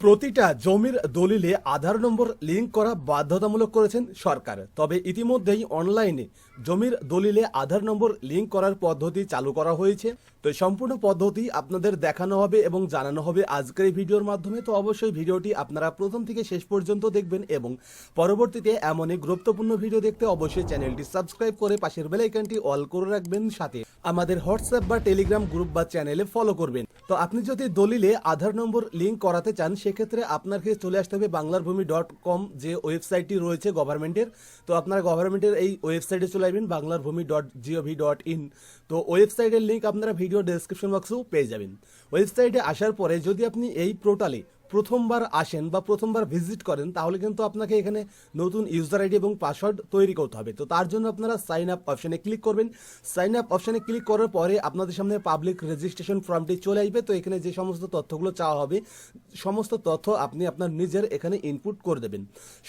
প্রতিটা জমির দলিলে আধার নম্বর লিংক করা বাধ্যতামূলক করেছেন সরকার। তবে ইতিমধ্যেই অনলাইনে জমির দলিলে আধার নম্বর লিঙ্ক করার পদ্ধতি চালু করা হয়েছে। তো সম্পূর্ণ পদ্ধতি আপনাদের দেখানো হবে এবং জানানো হবে আজকের এই ভিডিওর মাধ্যমে। তো অবশ্যই ভিডিওটি আপনারা প্রথম থেকে শেষ পর্যন্ত দেখবেন এবং পরবর্তীতে এমনই গুরুত্বপূর্ণ ভিডিও দেখতে অবশ্যই চ্যানেলটি সাবস্ক্রাইব করে পাশের বেল আইকনটি অল করে রাখবেন সাথে। আমাদের হোয়াটসঅ্যাপ বা টেলিগ্রাম গ্রুপ বা চ্যানেলে ফলো করবেন। তো আপনি যদি দলিলে আধার নম্বর লিঙ্ক করাতে চান, সেক্ষেত্রে আপনাকে চলে আসতে হবে বাংলার ভূমি ডট কম যে ওয়েবসাইটটি রয়েছে গভর্নমেন্টের। তো আপনারা গভর্নমেন্টের এই ওয়েবসাইটে চলে আসবেন বাংলার ভূমি ডট জিওভি ডট ইন। তো ওয়েবসাইটের লিঙ্ক আপনারা ভিডিও ডেসক্রিপশন বক্সেও পেয়ে যাবেন। ওয়েবসাইটে আসার পরে যদি আপনি এই পোর্টালে প্রথমবার আসেন বা প্রথমবার ভিজিট করেন, তাহলে কিন্তু আপনাকে এখানে নতুন ইউজার আইডি এবং পাসওয়ার্ড তৈরি করতে হবে। তো তার জন্য আপনারা সাইন আপ অপশানে ক্লিক করবেন। সাইন আপ অপশানে ক্লিক করার পরে আপনাদের সামনে পাবলিক রেজিস্ট্রেশন ফর্মটি চলে আসবে। তো এখানে যে সমস্ত তথ্যগুলো চাওয়া হবে, সমস্ত তথ্য আপনি আপনার নিজের এখানে ইনপুট করে দেবেন।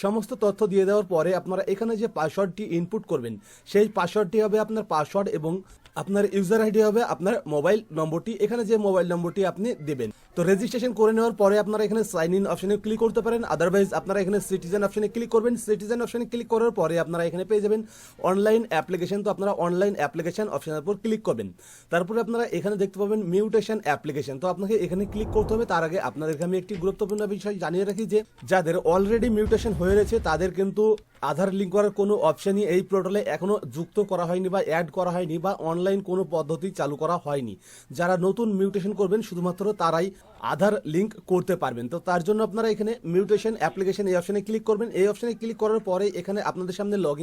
সমস্ত তথ্য দিয়ে দেওয়ার পরে আপনারা এখানে যে পাসওয়ার্ডটি ইনপুট করবেন, সেই পাসওয়ার্ডটি হবে আপনার পাসওয়ার্ড এবং আপনার ইউজার আইডি হবে আপনার মোবাইল নম্বরটি। এখানে যে মোবাইল নম্বরটি আপনি দেবেন তো রেজিস্ট্রেশন করে নেওয়ার পরে আপনারা এখানে সাইন ইন অপশনে ক্লিক করতে পারেন। আদারওয়াইজ আপনারা এখানে সিটিজেন অপশনে ক্লিক করবেন। সিটিজেন অপশনে ক্লিক করার পরে আপনারা এখানে পেয়ে যাবেন অনলাইন অ্যাপ্লিকেশন তো আপনারা অনলাইন অ্যাপ্লিকেশন অপশনের উপর ক্লিক করবেন। তারপরে আপনারা এখানে দেখতে পাবেন মিউটেশন অ্যাপ্লিকেশন তো আপনাকে এখানে ক্লিক করতে হবে। তার আগে আপনাদেরকে আমি একটি গুরুত্বপূর্ণ বিষয় জানিয়ে রাখি যে, যাদের অলরেডি মিউটেশন হয়ে রয়েছে, তাদের কিন্তু আধার লিঙ্ক করার কোনো অপশানই এই পোর্টালে এখনও যুক্ত করা হয়নি বা অ্যাড করা হয়নি বা অনলাইন কোনো পদ্ধতি চালু করা হয়নি। যারা নতুন মিউটেশন করবেন, শুধুমাত্র তারাই আধার লিঙ্ক করতে পারবেন। তো তার জন্য আপনারা এখানে মিউটেশন অ্যাপ্লিকেশন এই অপশানে ক্লিক করবেন। এই অপশানে ক্লিক করার পরে এখানে আপনাদের সামনে লগ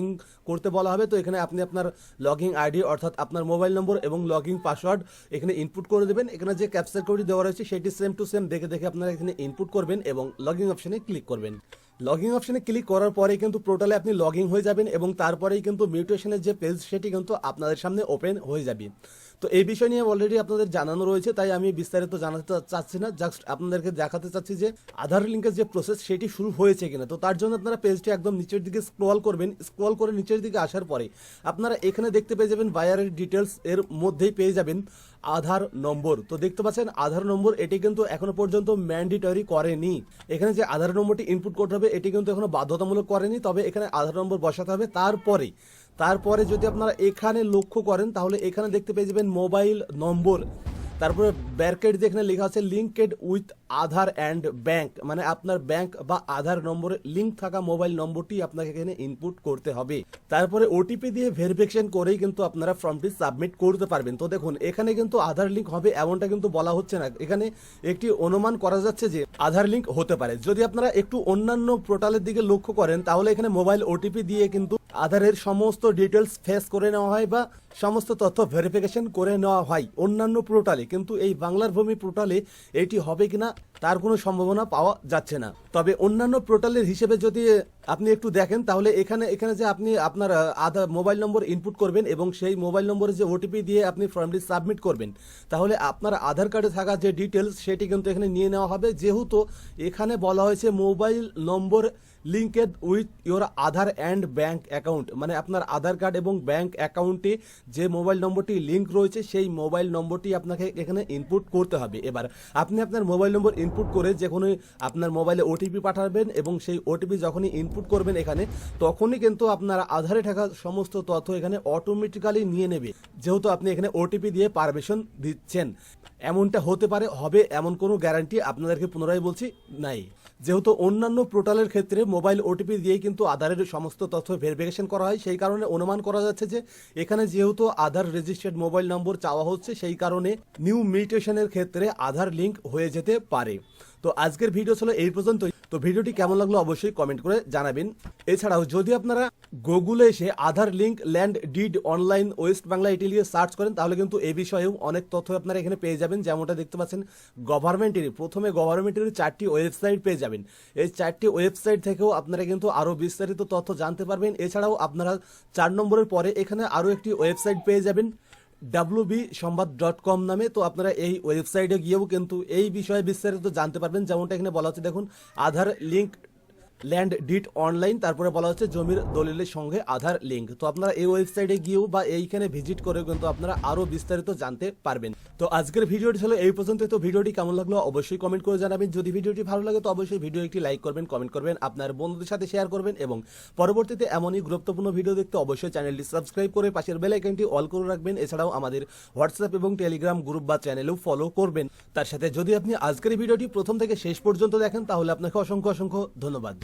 করতে বলা হবে। তো এখানে আপনি আপনার লগ আইডি অর্থাৎ আপনার মোবাইল নম্বর এবং লগ পাসওয়ার্ড এখানে ইনপুট করে দেবেন। এখানে যে ক্যাপচার কোডটি দেওয়া রয়েছে, সেটি সেম টু সেম দেখে দেখে আপনারা এখানে ইনপুট করবেন এবং লগ অপশানে ক্লিক করবেন। লগিং অপশনে ক্লিক করার পরে কিন্তু পোর্টালে আপনি লগিং হয়ে যাবেন এবং তারপরেই কিন্তু মিউটেশনের যে পেজ সেটি কিন্তু আপনাদের সামনে ওপেন হয়ে যাবে। তো এই বিষয় নিয়ে অলরেডি আপনাদের জানানো রয়েছে, তাই আমি বিস্তারিত জানাতে চাচ্ছি না। জাস্ট আপনাদেরকে দেখাতে চাচ্ছি যে আধার লিঙ্কের যে প্রসেস সেটি শুরু হয়েছে কিনা। তো তার জন্য আপনারা পেজটি একদম নিচের দিকে স্ক্রল করবেন। স্ক্রল করে নিচের দিকে আসার পরে আপনারা এখানে দেখতে পেয়ে যাবেন বায়ারের ডিটেলস এর মধ্যেই পেয়ে যাবেন আধার নম্বর। তো দেখতে পাচ্ছেন, আধার নম্বর এটি কিন্তু এখনও পর্যন্ত ম্যান্ডেটরি করেনি। এখানে যে আধার নম্বরটি ইনপুট করতে হবে, এটি কিন্তু এখনও বাধ্যতামূলক করেনি। তবে এখানে আধার নম্বর বসাতে হবে। তারপরে তারপরে যদি আপনারা এখানে লক্ষ্য করেন, তাহলে এখানে দেখতে পেয়ে যাবেন মোবাইল নম্বর। তারপরে ব্যারকেট যেখানে লেখা আছে linked with Aadhaar and bank মানে আপনার ব্যাংক বা আধার নম্বরে লিঙ্ক থাকা মোবাইল নম্বরটি আপনাকে এখানে ইনপুট করতে হবে। তারপরে ওটিপি দিয়ে ভেরিফিকেশন করেই কিন্তু আপনারা ফর্মটি সাবমিট করতে পারবেন। তো দেখুন, এখানে কিন্তু আধার লিঙ্ক হবে, এমনটা কিন্তু বলা হচ্ছে না। এখানে একটি অনুমান করা যাচ্ছে যে আধার লিঙ্ক হতে পারে। যদি আপনারা একটু অন্যান্য পোর্টালের দিকে লক্ষ্য করেন, তাহলে এখানে মোবাইল ওটিপি দিয়ে কিন্তু আধারের সমস্ত ডিটেলস ফেস করে নেওয়া হয় বা সমস্ত তথ্য ভেরিফিকেশন করে নেওয়া হয় অন্যান্য পোর্টালে কিন্তু এই বাংলার ভূমি পোর্টালে এটি হবে কিনা তার কোনো সম্ভাবনা পাওয়া যাচ্ছে না। তবে অন্যান্য পোর্টালের হিসেবে যদি আপনি একটু দেখেন, তাহলে এখানে এখানে যে আপনি আপনার আধার মোবাইল নম্বর ইনপুট করবেন এবং সেই মোবাইল নম্বরে যে ওটিপি দিয়ে আপনি ফর্মটি সাবমিট করবেন, তাহলে আপনার আধার কার্ডে থাকা যে ডিটেলস সেটি কিন্তু এখানে নিয়ে নেওয়া হবে। যেহেতু এখানে বলা হয়েছে mobile number linked with your Aadhaar and bank account মানে আপনার আধার কার্ড এবং ব্যাঙ্ক অ্যাকাউন্টে যে মোবাইল নম্বরটি লিঙ্ক রয়েছে, সেই মোবাইল নম্বরটি আপনাকে এখানে ইনপুট করতে হবে। এবার, আপনি আপনার মোবাইল নম্বর ইনপুট করে যখনই আপনার মোবাইলে ওটিপি পাঠাবেন এবং সেই ওটিপি যখনই ইনপুট করবেন এখানে, তখনই কিন্তু আপনার আধারে থাকা সমস্ত তথ্য এখানে অটোমেটিক্যালি নিয়ে নেবে। যেহেতু আপনি এখানে ওটিপি দিয়ে পারমিশন দিচ্ছেন। এমনটা হতে পারে, হবে এমন কোনো গ্যারান্টি আপনাদেরকে পুনরায় বলছি, নাই। যেহেতু অন্যান্য পোর্টালের ক্ষেত্রে মোবাইল ওটিপি দিয়েই কিন্তু আধারের সমস্ত তথ্য ভেরিফিকেশন করা হয়, সেই কারণে অনুমান করা যাচ্ছে যে এখানে যেহেতু আধার রেজিস্টার্ড মোবাইল নম্বর চাওয়া হচ্ছে, সেই কারণে নিউ মিউটেশনের ক্ষেত্রে আধার লিঙ্ক হয়ে যেতে পারে। তো আজকের ভিডিও ছিল এই পর্যন্তই। তো ভিডিওটি কেমন লাগল অবশ্যই কমেন্ট করে জানাবেন। এছাড়াও, যদি আপনারা গুগলে এসে Aadhaar link land deed online West Bangla এটি নিয়ে সার্চ করেন, তাহলে কিন্তু এ বিষয়েও অনেক তথ্য আপনারা এখানে পেয়ে যাবেন। যেমনটা দেখতে পাচ্ছেন গভর্নমেন্টের প্রথমে গভর্নমেন্টের চারটি ওয়েবসাইট পেয়ে যাবেন। এই চারটি ওয়েবসাইট থেকেও আপনারা কিন্তু আরও বিস্তারিত তথ্য জানতে পারবেন। এছাড়াও আপনারা চার নম্বরের পরে এখানে আরও একটি ওয়েবসাইট পেয়ে যাবেন। ডাব্লুবি সংবাদ ডট কম নামে, তো আপনারা এই ওয়েবসাইটে গিয়েও কিন্তু এই বিষয়ে বিস্তারিত জানতে পারবেন। যেমনটা এখানে বলা হচ্ছে, দেখুন, Aadhaar link land deed online, তারপরে বলা হচ্ছে জমির দলিলের সঙ্গে আধার লিঙ্ক। তো আপনারা এই ওয়েবসাইটে গিয়েও বা এইখানে ভিজিট করে কিন্তু আপনারা আরও বিস্তারিত জানতে পারবেন। তো আজকের ভিডিওটি ছিল এই পর্যন্ত। তো ভিডিওটি কেমন লাগল অবশ্যই কমেন্ট করে জানাবেন। যদি ভিডিওটি ভালো লাগে তো অবশ্যই ভিডিও একটি লাইক করবেন, কমেন্ট করবেন, আপনার বন্ধুদের সাথে শেয়ার করবেন এবং পরবর্তীতে এমনই গুরুত্বপূর্ণ ভিডিও দেখতে অবশ্যই চ্যানেলটি সাবস্ক্রাইব করে পাশের বেল আইকনটি অল করে রাখবেন। এছাড়াও আমাদের হোয়াটসঅ্যাপ এবং টেলিগ্রাম গ্রুপ বা চ্যানেলেও ফলো করবেন। তার সাথে যদি আপনি আজকের ভিডিওটি প্রথম থেকে শেষ পর্যন্ত দেখেন, তাহলে আপনাকে অসংখ্য অসংখ্য ধন্যবাদ।